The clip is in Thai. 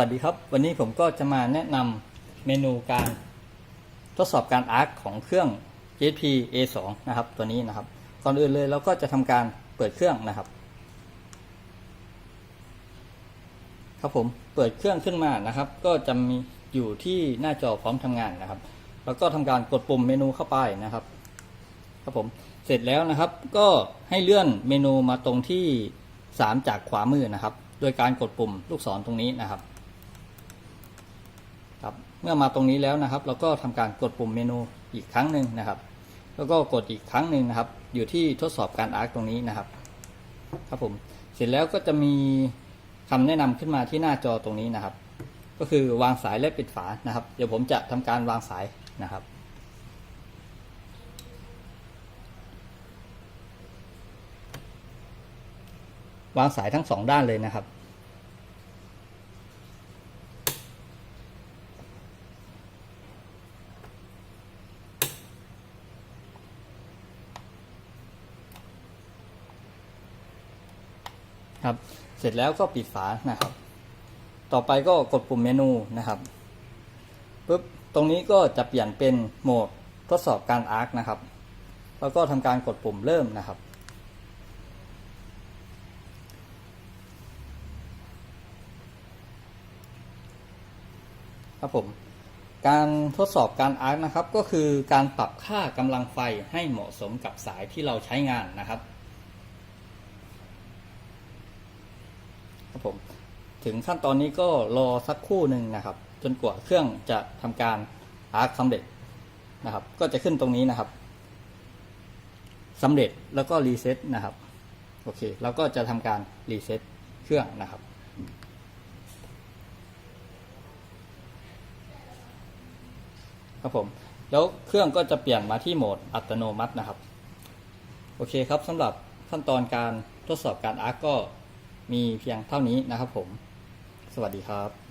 วัสดีครับ วันนี้ผมก็จะมาแนะนำเมนูการทดสอบการอาร์คของเครื่อง JP A2 นะครับ ตัวนี้นะครับ ก่อนอื่นเลยเราก็จะทำการเปิดเครื่องนะครับ ครับผมเปิดเครื่องขึ้นมานะครับ ก็จะมีอยู่ที่หน้าจอพร้อมทำงานนะครับ แล้วก็ทำการกดปุ่มเมนูเข้าไปนะครับ ครับผมเสร็จแล้วนะครับ ก็ให้เลื่อนเมนูมาตรงที่ 3 จากขวามือนะครับโดยการกดปุ่มลูกศรตรงนี้นะครับ ครับเมื่อมาตรงนี้แล้วนะครับ เราก็ทำการกดปุ่มเมนูอีกครั้งหนึ่งนะครับ แล้วก็กดอีกครั้งหนึ่งนะครับ อยู่ที่ทดสอบการอาร์คตรงนี้นะครับ ครับผมเสร็จแล้วก็จะมีคำแนะนำขึ้นมาที่หน้าจอตรงนี้นะครับ ก็คือวางสายและปิดฝานะครับ เดี๋ยวผมจะทำการวางสายนะครับวางสายทั้งสองด้านเลยนะครับ ครับ เสร็จแล้วก็ปิดฝานะครับ ต่อไปก็กดปุ่มเมนูนะครับปุ๊บตรงนี้ก็จะเปลี่ยนเป็นโหมดทดสอบการอาร์คนะครับ แล้วก็ทำการกดปุ่มเริ่มนะครับครับผมการทดสอบการอาร์คนะครับ ก็คือการปรับค่ากำลังไฟให้เหมาะสมกับสายที่เราใช้งานนะครับ ครับผมถึงขั้นตอนนี้ก็รอสักคู่หนึ่งนะครับ จนกว่าเครื่องจะทำการอาร์คสำเร็จนะครับ ก็จะขึ้นตรงนี้นะครับสำเร็จแล้วก็รีเซ็ตนะครับโอเคเราก็จะทำการรีเซ็ตเครื่องนะครับครับผมแล้วเครื่องก็จะเปลี่ยนมาที่โหมดอัตโนมัตินะครับ โอเคครับสำหรับขั้นตอนการทดสอบการอาร์คก็ มีเพียงเท่านี้นะครับผม สวัสดีครับ